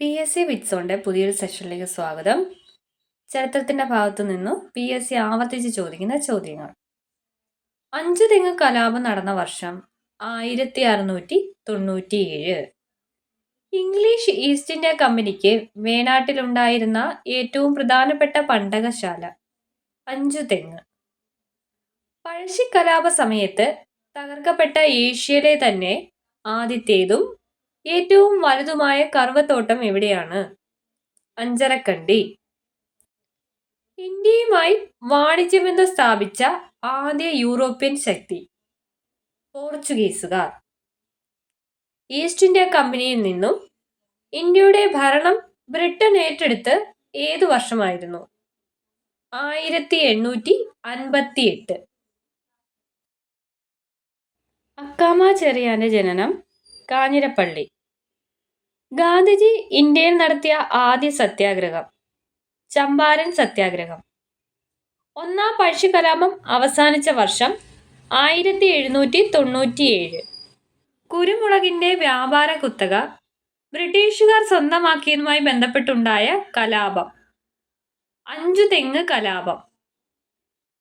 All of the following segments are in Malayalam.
പി എസ് സി വിറ്റ്സോണിന്റെ പുതിയൊരു സെഷനിലേക്ക് സ്വാഗതം. ചരിത്രത്തിന്റെ ഭാഗത്തു നിന്നും പി എസ് സി ആവർത്തിച്ച് ചോദിക്കുന്ന ചോദ്യങ്ങൾ. അഞ്ചു തെങ്ങ് കലാപം നടന്ന വർഷം ആയിരത്തി അറുന്നൂറ്റി തൊണ്ണൂറ്റിയേഴ് ഇംഗ്ലീഷ് ഈസ്റ്റ് ഇന്ത്യ കമ്പനിക്ക് വേണാട്ടിലുണ്ടായിരുന്ന ഏറ്റവും പ്രധാനപ്പെട്ട പണ്ടകശാല അഞ്ചു തെങ്ങ്. പഴശ്ശി കലാപ സമയത്ത് തകർക്കപ്പെട്ട ഏഷ്യയിലെ തന്നെ ആദ്യത്തേതും ഏറ്റവും വലുതുമായ കറുവത്തോട്ടം എവിടെയാണ്? അഞ്ചരക്കണ്ടി. ഇന്ത്യയുമായി വാണിജ്യബന്ധം സ്ഥാപിച്ച ആദ്യ യൂറോപ്യൻ ശക്തി പോർച്ചുഗീസുകാർ. ഈസ്റ്റ് ഇന്ത്യ കമ്പനിയിൽ നിന്നും ഇന്ത്യയുടെ ഭരണം ബ്രിട്ടൻ ഏറ്റെടുത്ത് ഏതു വർഷമായിരുന്നു? ആയിരത്തി എണ്ണൂറ്റി അൻപത്തി എട്ട് അക്കാമ ചെറിയാന്റെ ജനനം കാഞ്ഞിരപ്പള്ളി. ഗാന്ധിജി ഇന്ത്യയിൽ നടത്തിയ ആദ്യ സത്യാഗ്രഹം. ചമ്പാരൻ സത്യാഗ്രഹം. ഒന്നാം പഴശ്ശി കലാപം അവസാനിച്ച വർഷം ആയിരത്തി എഴുന്നൂറ്റി തൊണ്ണൂറ്റിയേഴ് കുരുമുളകിന്റെ വ്യാപാര കുത്തക ബ്രിട്ടീഷുകാർ സ്വന്തമാക്കിയതുമായി ബന്ധപ്പെട്ടുണ്ടായ കലാപം. അഞ്ചു തെങ്ങ് കലാപം.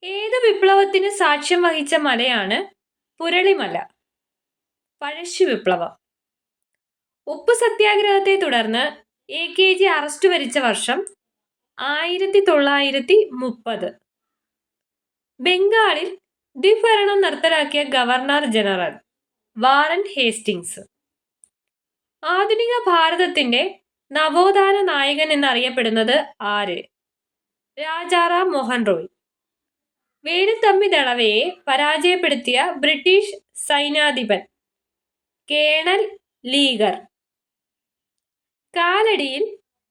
ഏത് വിപ്ലവത്തിന് സാക്ഷ്യം വഹിച്ച മലയാണ് പുരളിമല. പഴശ്ശി വിപ്ലവം. ഉപ്പ് സത്യാഗ്രഹത്തെ തുടർന്ന് എ കെ ജി അറസ്റ്റ് വരിച്ച വർഷം ആയിരത്തി തൊള്ളായിരത്തി മുപ്പത് ബംഗാളിൽ ദ്വിഭരണം നിർത്തലാക്കിയ ഗവർണർ ജനറൽ വാറൻ ഹേസ്റ്റിങ്സ് ആധുനിക ഭാരതത്തിന്റെ നവോത്ഥാന നായകൻ എന്നറിയപ്പെടുന്നത് ആര്? രാജാറാം മോഹൻ റോയ്. വേലുത്തമ്പി ദളവയെ പരാജയപ്പെടുത്തിയ ബ്രിട്ടീഷ് സൈനാധിപൻ കേണൽ ലീഗർ. കാലടിയിൽ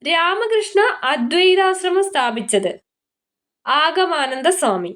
രാമകൃഷ്ണ അദ്വൈതാശ്രമം സ്ഥാപിച്ചത്. ആഗമാനന്ദ സ്വാമി